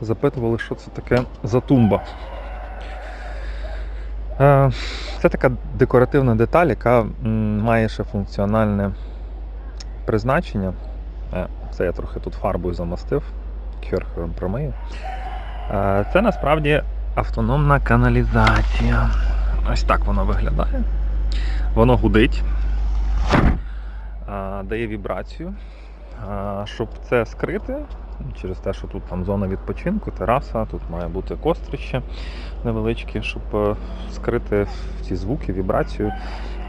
запитували, що це таке за тумба. Е, Це така декоративна деталь, яка має ще функціональне призначення. Е, Це я трохи тут фарбою замастив, кьорхером промию. Е, Це насправді автономна каналізація. Ось так воно виглядає. Воно гудить, дає вібрацію. Щоб це скрити, через те, що тут там зона відпочинку, тераса, тут має бути кострище невеличке, щоб е, скрити ці звуки, вібрацію.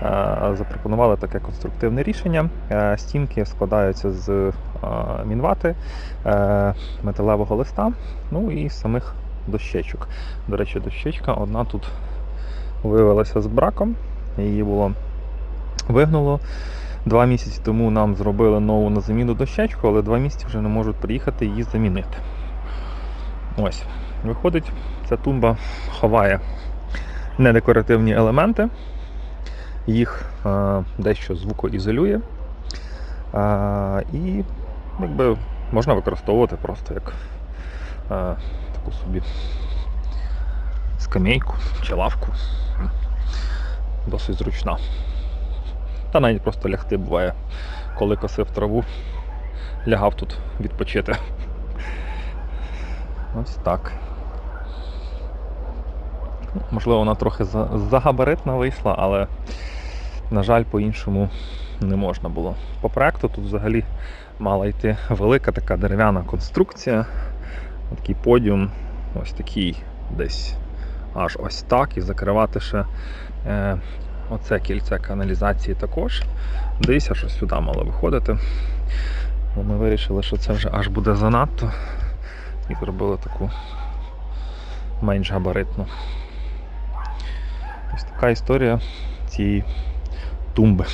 Е, Запропонували таке конструктивне рішення. Е, Стінки складаються з мінвати, металевого листа, ну і самих дощечок. До речі, дощечка одна тут виявилася з браком, її було вигнуло. Два місяці тому нам зробили нову на заміну дощечку, але два місяці вже не можуть приїхати її замінити. Ось, виходить, ця тумба ховає недекоративні елементи, їх е, дещо звукоізолює. Е, і якби можна використовувати просто як е, таку собі скамейку чи лавку. Досить зручна. Та навіть просто лягти буває, коли косив траву, лягав тут відпочити. Ось так. Можливо, вона трохи загабаритна вийшла, але, на жаль, по-іншому не можна було. По проекту тут взагалі мала йти велика така дерев'яна конструкція, такий подіум, ось такий десь аж ось так, і закривати ще е, оце кільце каналізації також. Десь аж сюди мало виходити. Ну, Ми вирішили, що це вже аж буде занадто. І зробили таку менш габаритну. Ось така історія цієї тумби.